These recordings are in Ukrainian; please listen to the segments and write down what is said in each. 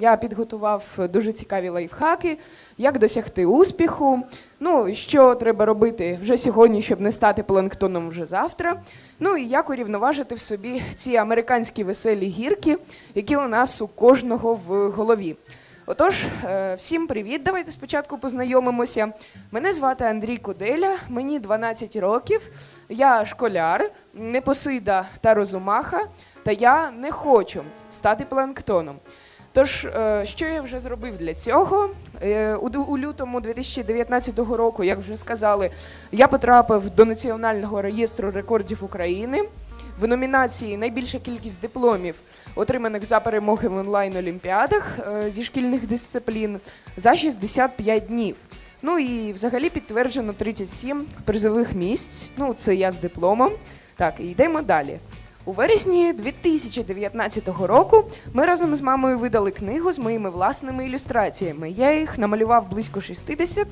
я підготував дуже цікаві лайфхаки, як досягти успіху. Ну, що треба робити вже сьогодні, щоб не стати планктоном вже завтра. Ну і як урівноважити в собі ці американські веселі гірки, які у нас у кожного в голові. Отож, е, всім привіт. Давайте спочатку познайомимося. Мене звати Андрій Куделя, мені 12 років. Я школяр, непосида та розумаха, та я не хочу стати планктоном. Тож, е, що я вже зробив для цього? Е, У, лютому 2019 року, як вже сказали, я потрапив до Національного реєстру рекордів України. В номінації найбільша кількість дипломів, отриманих за перемоги в онлайн-олімпіадах е, зі шкільних дисциплін, за 65 днів. Ну і взагалі підтверджено 37 призових місць. Ну, це я з дипломом. Так, і йдемо далі. У вересні 2019 року ми разом з мамою видали книгу з моїми власними ілюстраціями. Я їх намалював близько 60.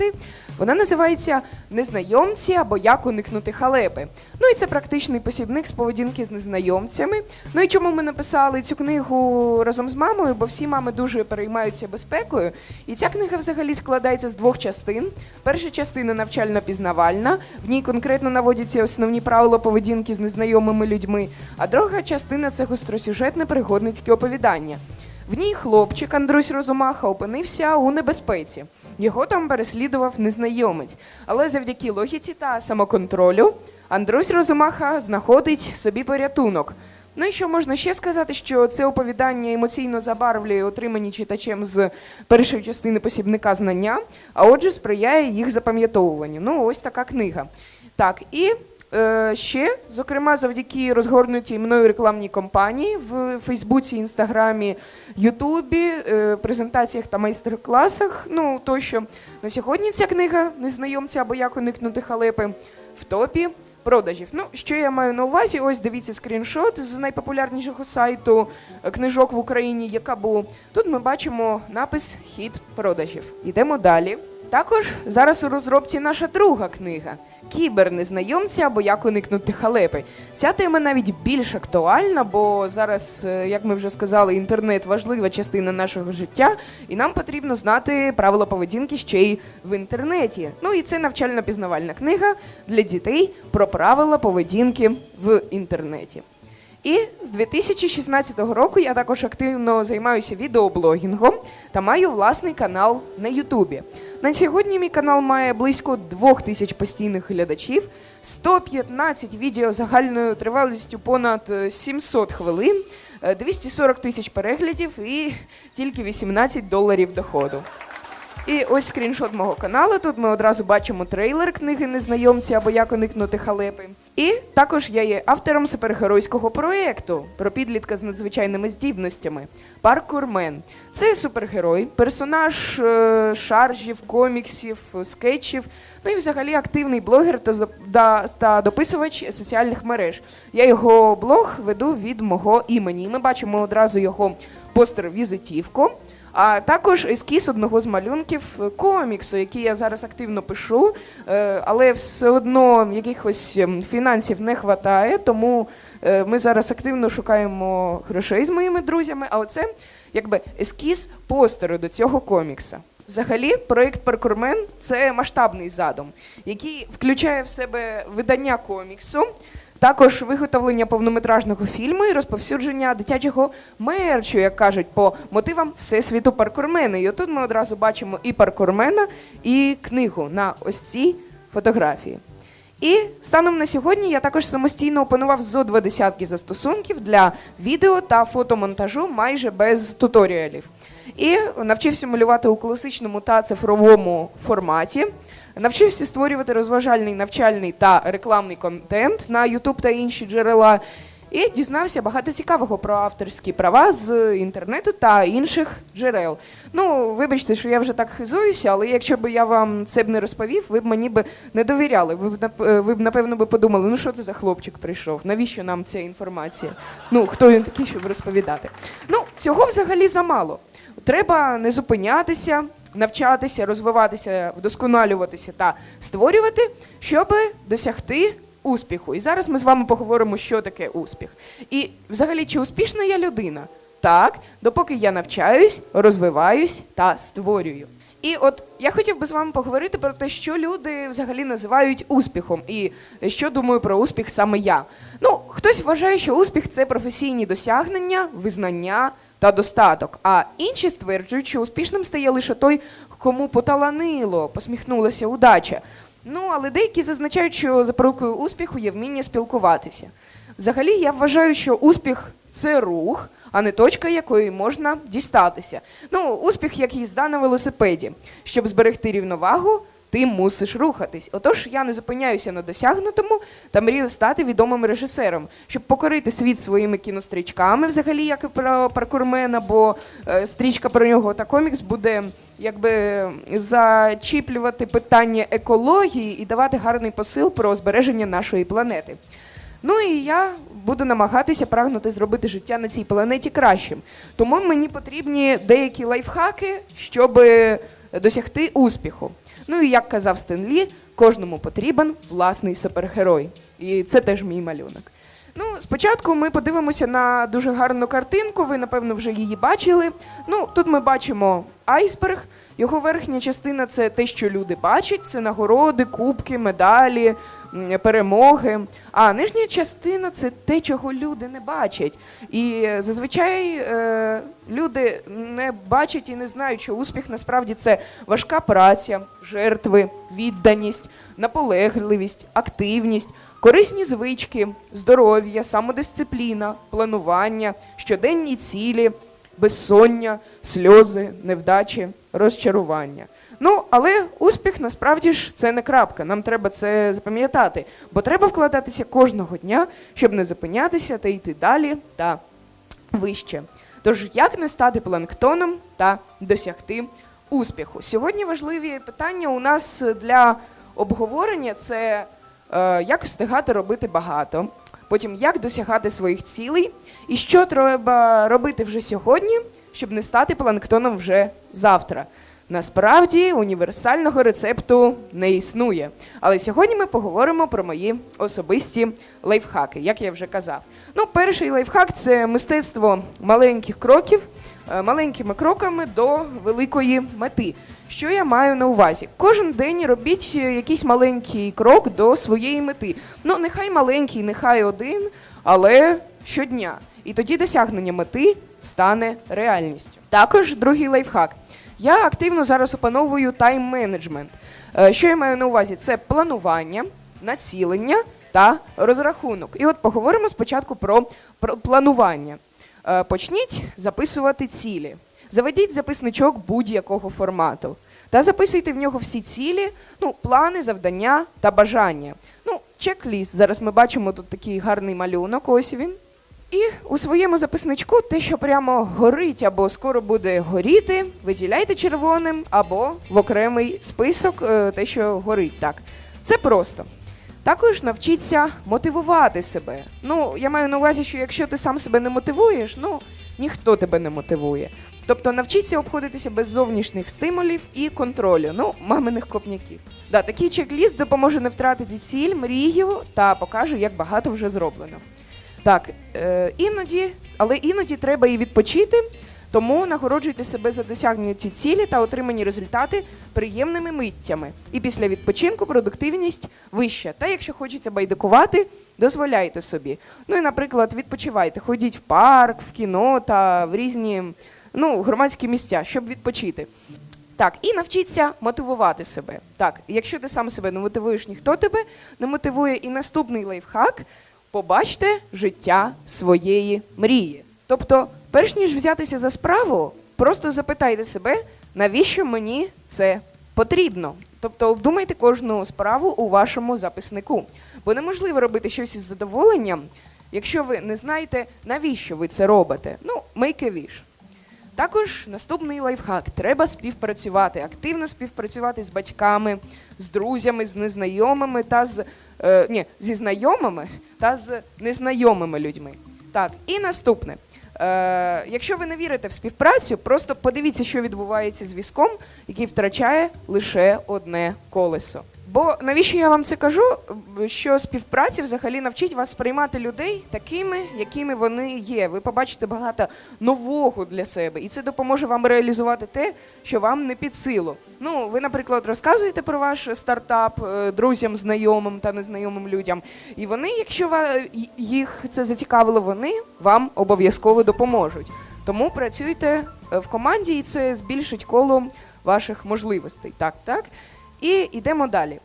Вона називається Незнайомці або як уникнути халепи. Ну і це практичний посібник з поведінки з незнайомцями. Ну і чому ми написали цю книгу разом з мамою? Бо всі мами дуже переймаються безпекою. І ця книга взагалі складається з двох частин. Перша частина навчально-пізнавальна. В ній конкретно наводяться основні правила поведінки з незнайомими людьми. А друга частина це гостросюжетне пригодницьке оповідання. В ній хлопчик Андрусь Розумаха опинився у небезпеці. Його там переслідував незнайомець. Але завдяки логіці та самоконтролю Андрусь Розумаха знаходить собі порятунок. Ну і що можна ще сказати, що це оповідання емоційно забарвлює отримані читачем з першої частини посібника знання, а отже, сприяє їх запам'ятовуванню. Ну, ось така книга. Так, і ще, зокрема, завдяки розгорнутій мною рекламній кампанії в Фейсбуці, Інстаграмі, Ютубі, е, презентаціях та майстер-класах. Ну тощо на сьогодні ця книга незнайомця або як уникнути халепи в топі продажів. Ну, що я маю на увазі? Ось дивіться скріншот з найпопулярнішого сайту е, книжок в Україні, яка був. Тут ми бачимо напис Хід продажів. Йдемо далі. Також зараз у розробці наша друга книга Кібернезнайомці або як уникнути халепи. Ця тема навіть більш актуальна, бо зараз, е, як ми вже сказали, інтернет важлива частина нашого життя, і нам потрібно знати правила поведінки ще й в інтернеті. Ну і це навчально-пізнавальна книга для дітей про правила поведінки в інтернеті. І з 2016 року я також активно займаюся відеоблогінгом та маю власний канал на Ютубі. На сьогодні мій канал має близько 2000 постійних глядачів, 115 відео загальною тривалістю понад е, 700 хвилин, е, 240 тисяч переглядів і тільки 18 доларів доходу. І ось скріншот мого каналу. Тут ми одразу бачимо трейлер книги Незнайомці або як уникнути халепи. І також я є автором супергеройського проєкту про підлітка з надзвичайними здібностями Паркурмен. Це супергерой, персонаж е, шаржів, коміксів, скетчів. Ну і взагалі активний блогер та, та дописувач соціальних мереж. Я його блог веду від мого імені. Ми бачимо одразу його постер-візитівку. А також ескіз одного з малюнків коміксу, який я зараз активно пишу, е, але все одно якихось ем, фінансів не вистачає, тому е, ми зараз активно шукаємо грошей з моїми друзями. А оце якби ескіз постеру до цього комікса. Взагалі, проєкт Паркурмен це масштабний задум, який включає в себе видання коміксу, також виготовлення повнометражного фільму і розповсюдження дитячого мерчу, як кажуть, по мотивам всесвіту паркурмена. І отут ми одразу бачимо і паркурмена, і книгу на ось цій фотографії. І станом на сьогодні я також самостійно опанував зо два десятки застосунків для відео та фотомонтажу майже без туторіалів. І навчився малювати у класичному та цифровому форматі. Навчився створювати розважальний навчальний та рекламний контент на YouTube та інші джерела. І дізнався багато цікавого про авторські права з інтернету та інших джерел. Ну, вибачте, що я вже так хизуюся, але якщо б я вам це б не розповів, ви б мені б не довіряли. Ви б ви б напевно би подумали, ну що це за хлопчик прийшов? Навіщо нам ця інформація? Ну хто він такий, щоб розповідати? Ну цього взагалі замало. Треба не зупинятися, навчатися, розвиватися, вдосконалюватися та створювати, щоб досягти успіху. І зараз ми з вами поговоримо, що таке успіх. І взагалі, чи успішна я людина? так, допоки я навчаюсь, розвиваюсь та створюю. І от я хотів би з вами поговорити про те, що люди взагалі називають успіхом, і що думаю про успіх саме я. Ну, хтось вважає, що успіх це професійні досягнення, визнання та достаток. А інші стверджують, що успішним стає лише той, кому поталанило, посміхнулася удача. Ну, але деякі зазначають, що запорукою успіху є вміння спілкуватися. Взагалі, я вважаю, що успіх це рух, а не точка, якої можна дістатися. Ну, успіх, як їзда на велосипеді. Щоб зберегти рівновагу, ти мусиш рухатись. Отож, я не зупиняюся на досягнутому та мрію стати відомим режисером, щоб покорити світ своїми кінострічками, взагалі, як і про паркурмена, бо е, стрічка про нього та комікс буде якби зачіплювати питання екології і давати гарний посил про збереження нашої планети. Ну і я буду намагатися прагнути зробити життя на цій планеті кращим. Тому мені потрібні деякі лайфхаки, щоб досягти успіху. Ну і як казав Стен Лі, кожному потрібен власний супергерой. І це теж мій малюнок. Ну, спочатку ми подивимося на дуже гарну картинку. Ви, напевно, вже її бачили. Ну, тут ми бачимо айсберг. Його верхня частина це те, що люди бачать, це нагороди, кубки, медалі, перемоги. А нижня частина це те, чого люди не бачать. І зазвичай е, люди не бачать і не знають, що успіх насправді це важка праця, жертви, відданість, наполегливість, активність, корисні звички, здоров'я, самодисципліна, планування, щоденні цілі, безсоння, сльози, невдачі, розчарування. Ну, але успіх насправді ж це не крапка. Нам треба це запам'ятати, бо треба вкладатися кожного дня, щоб не зупинятися та йти далі та вище. Тож, як не стати планктоном та досягти успіху? Сьогодні важливі питання у нас для обговорення це е, як встигати робити багато, потім як досягати своїх цілей, і що треба робити вже сьогодні, щоб не стати планктоном вже завтра. Насправді універсального рецепту не існує. Але сьогодні ми поговоримо про мої особисті лайфхаки, як я вже казав. Ну, перший лайфхак це мистецтво маленьких кроків, е, маленькими кроками до великої мети. Що я маю на увазі? Кожен день робіть е, якийсь маленький крок до своєї мети. Ну, нехай маленький, нехай один, але щодня. І тоді досягнення мети стане реальністю. Також другий лайфхак. Я активно зараз опановую тайм-менеджмент. Е, Що я маю на увазі? Це планування, націлення та розрахунок. І от поговоримо спочатку про, планування. Е, Почніть записувати цілі. Заведіть записничок будь-якого формату. Та записуйте в нього всі цілі, ну, плани, завдання та бажання. Ну, чек-ліст. Зараз ми бачимо тут такий гарний малюнок, ось він. І у своєму записничку те, що прямо горить або скоро буде горіти, виділяйте червоним або в окремий список е, те, що горить. Так, це просто. Також навчіться мотивувати себе. Ну, я маю на увазі, що якщо ти сам себе не мотивуєш, ну ніхто тебе не мотивує. Тобто навчіться обходитися без зовнішніх стимулів і контролю, ну, маминих копняків. Да, такий чек-ліст допоможе не втратити ціль, мрію та покаже, як багато вже зроблено. Так, е, іноді, але іноді треба і відпочити, тому нагороджуйте себе за досягнення цілі та отримані результати приємними миттями. І після відпочинку продуктивність вища. Та якщо хочеться байдикувати, дозволяйте собі. Ну і, наприклад, відпочивайте, ходіть в парк, в кіно та в різні ну, громадські місця, щоб відпочити. Так, і навчіться мотивувати себе. Так, якщо ти сам себе не мотивуєш, ніхто тебе не мотивує. І наступний лайфхак побачте життя своєї мрії. Тобто, перш ніж взятися за справу, просто запитайте себе, навіщо мені це потрібно. Тобто обдумайте кожну справу у вашому записнику. Бо неможливо робити щось із задоволенням, якщо ви не знаєте, навіщо ви це робите. Ну, make a wish. Також наступний лайфхак. Треба співпрацювати, активно співпрацювати з батьками, з друзями, з незнайомими та з е, ні, зі знайомими та з незнайомими людьми. Так, і наступне. Е, якщо ви не вірите в співпрацю, просто подивіться, що відбувається з візком, який втрачає лише одне колесо. Бо навіщо я вам це кажу? Що співпраця взагалі навчить вас сприймати людей такими, якими вони є. Ви побачите багато нового для себе, і це допоможе вам реалізувати те, що вам не під силу. Ну, ви, наприклад, розказуєте про ваш стартап е, друзям, знайомим та незнайомим людям, і вони, якщо їх це зацікавило, вони вам обов'язково допоможуть. Тому працюйте е, в команді, і це збільшить коло ваших можливостей. Так, так. І йдемо далі.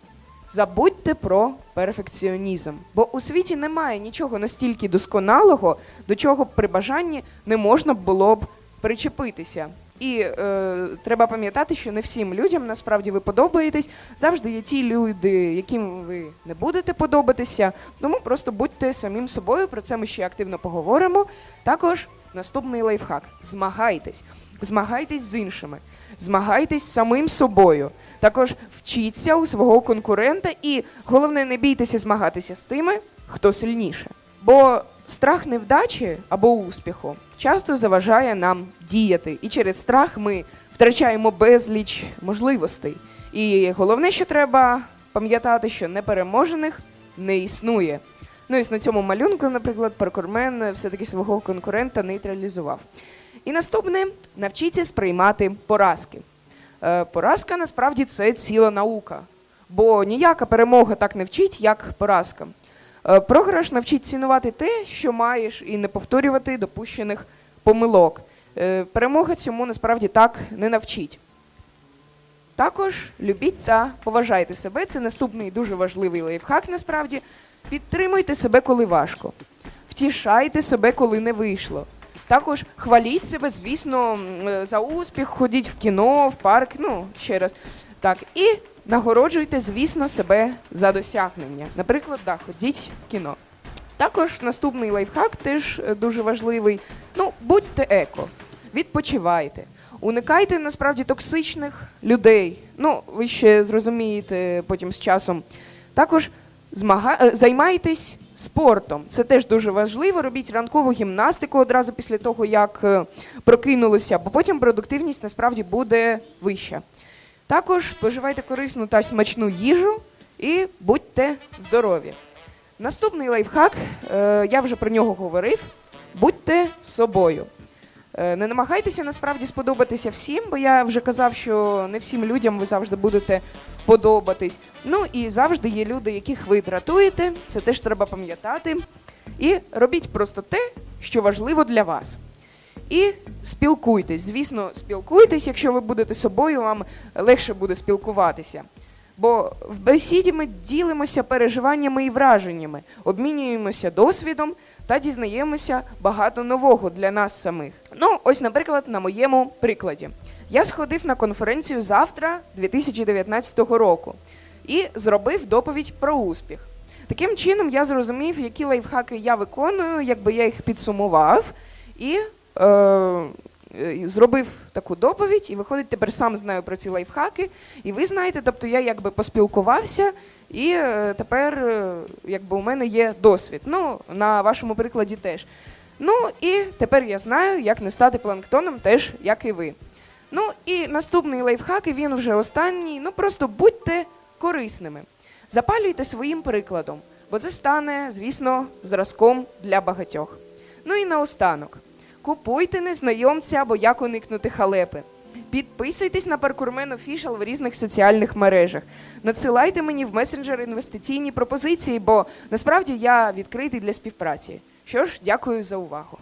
Забудьте про перфекціонізм, бо у світі немає нічого настільки досконалого, до чого при бажанні не можна було б причепитися. І е, треба пам'ятати, що не всім людям насправді ви подобаєтесь. Завжди є ті люди, яким ви не будете подобатися. Тому просто будьте самим собою. Про це ми ще активно поговоримо. Також наступний лайфхак: змагайтесь, змагайтесь з іншими, змагайтесь самим собою. Також вчіться у свого конкурента, і головне, не бійтеся змагатися з тими, хто сильніше. Бо страх невдачі або успіху часто заважає нам діяти, і через страх ми втрачаємо безліч можливостей. І головне, що треба пам'ятати, що непереможених не існує. Ну і на цьому малюнку, наприклад, паркурмен все-таки свого конкурента нейтралізував. І наступне навчіться сприймати поразки. Е, Поразка насправді це ціла наука, бо ніяка перемога так не вчить, як поразка. Е, Програш навчить цінувати те, що маєш, і не повторювати допущених помилок. Е, Перемога цьому насправді так не навчить. Також любіть та поважайте себе. Це наступний дуже важливий лайфхак. Насправді підтримуйте себе, коли важко. Втішайте себе, коли не вийшло. Також хваліть себе, звісно, е, за успіх, ходіть в кіно, в парк. Ну, ще раз. Так, і нагороджуйте, звісно, себе за досягнення. Наприклад, да, ходіть в кіно. Також наступний лайфхак теж е, дуже важливий. Ну, будьте еко, відпочивайте. Уникайте насправді токсичних людей. Ну, ви ще зрозумієте потім з часом. Також змага... е, займайтесь спортом. Це теж дуже важливо. Робіть ранкову гімнастику одразу після того, як е, прокинулися, бо потім продуктивність насправді буде вища. Також споживайте корисну та смачну їжу і будьте здорові. Наступний лайфхак, е, я вже про нього говорив. Будьте собою. Е, Не намагайтеся насправді сподобатися всім, бо я вже казав, що не всім людям ви завжди будете подобатись. Ну і завжди є люди, яких ви дратуєте, це теж треба пам'ятати. І робіть просто те, що важливо для вас. І спілкуйтесь. Звісно, спілкуйтесь, якщо ви будете собою, вам легше буде спілкуватися. Бо в бесіді ми ділимося переживаннями і враженнями, обмінюємося досвідом та дізнаємося багато нового для нас самих. Ну, ось, наприклад, на моєму прикладі. Я сходив на конференцію завтра 2019 року і зробив доповідь про успіх. Таким чином я зрозумів, які лайфхаки я виконую, якби я їх підсумував і е, зробив таку доповідь, і виходить, тепер сам знаю про ці лайфхаки. І ви знаєте, тобто я якби поспілкувався, і е, тепер е, якби у мене є досвід. Ну, на вашому прикладі теж. Ну і тепер я знаю, як не стати планктоном, теж як і ви. Ну і наступний лайфхак, і він вже останній. Ну просто будьте корисними. Запалюйте своїм прикладом, бо це стане, звісно, зразком для багатьох. Ну і наостанок. Купуйте незнайомця або як уникнути халепи. Підписуйтесь на Паркурмен Офішал в різних соціальних мережах. Надсилайте мені в месенджер інвестиційні пропозиції, бо насправді я відкритий для співпраці. Що ж, дякую за увагу.